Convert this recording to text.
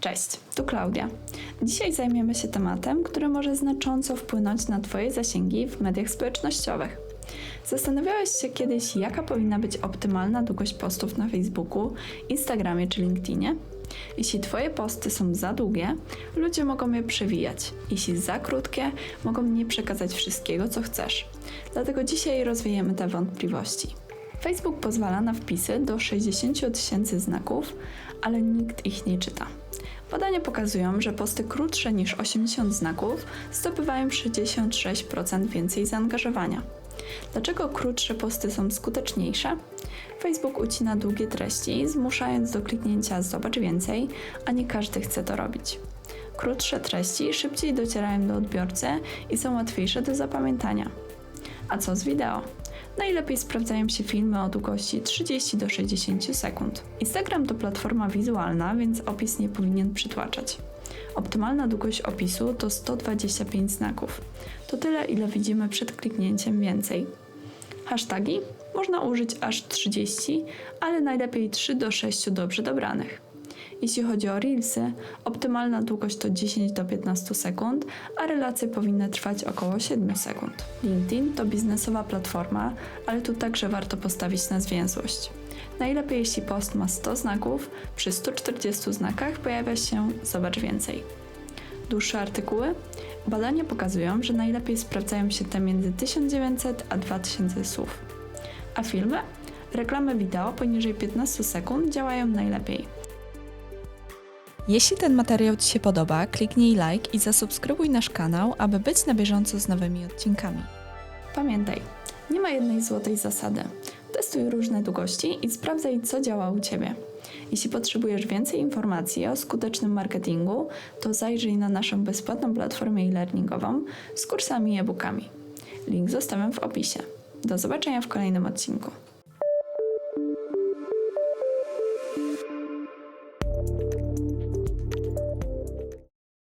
Cześć, tu Klaudia. Dzisiaj zajmiemy się tematem, który może znacząco wpłynąć na Twoje zasięgi w mediach społecznościowych. Zastanawiałeś się kiedyś, jaka powinna być optymalna długość postów na Facebooku, Instagramie czy LinkedInie? Jeśli Twoje posty są za długie, ludzie mogą je przewijać. Jeśli za krótkie, mogą nie przekazać wszystkiego, co chcesz. Dlatego dzisiaj rozwiejemy te wątpliwości. Facebook pozwala na wpisy do 60 000 tysięcy znaków, ale nikt ich nie czyta. Badania pokazują, że posty krótsze niż 80 znaków zdobywają 66% więcej zaangażowania. Dlaczego krótsze posty są skuteczniejsze? Facebook ucina długie treści, zmuszając do kliknięcia Zobacz więcej, a nie każdy chce to robić. Krótsze treści szybciej docierają do odbiorcy i są łatwiejsze do zapamiętania. A co z wideo? Najlepiej sprawdzają się filmy o długości 30 do 60 sekund. Instagram to platforma wizualna, więc opis nie powinien przytłaczać. Optymalna długość opisu to 125 znaków. To tyle, ile widzimy przed kliknięciem więcej. Hashtagi można użyć aż 30, ale najlepiej 3 do 6 dobrze dobranych. Jeśli chodzi o Reelsy, optymalna długość to 10 do 15 sekund, a relacje powinny trwać około 7 sekund. LinkedIn to biznesowa platforma, ale tu także warto postawić na zwięzłość. Najlepiej jeśli post ma 100 znaków, przy 140 znakach pojawia się Zobacz więcej. Dłuższe artykuły? Badania pokazują, że najlepiej sprawdzają się te między 1900 a 2000 słów. A filmy? Reklamy wideo poniżej 15 sekund działają najlepiej. Jeśli ten materiał Ci się podoba, kliknij like i zasubskrybuj nasz kanał, aby być na bieżąco z nowymi odcinkami. Pamiętaj, nie ma jednej złotej zasady. Testuj różne długości i sprawdzaj, co działa u Ciebie. Jeśli potrzebujesz więcej informacji o skutecznym marketingu, to zajrzyj na naszą bezpłatną platformę e-learningową z kursami i e-bookami. Link zostawiam w opisie. Do zobaczenia w kolejnym odcinku.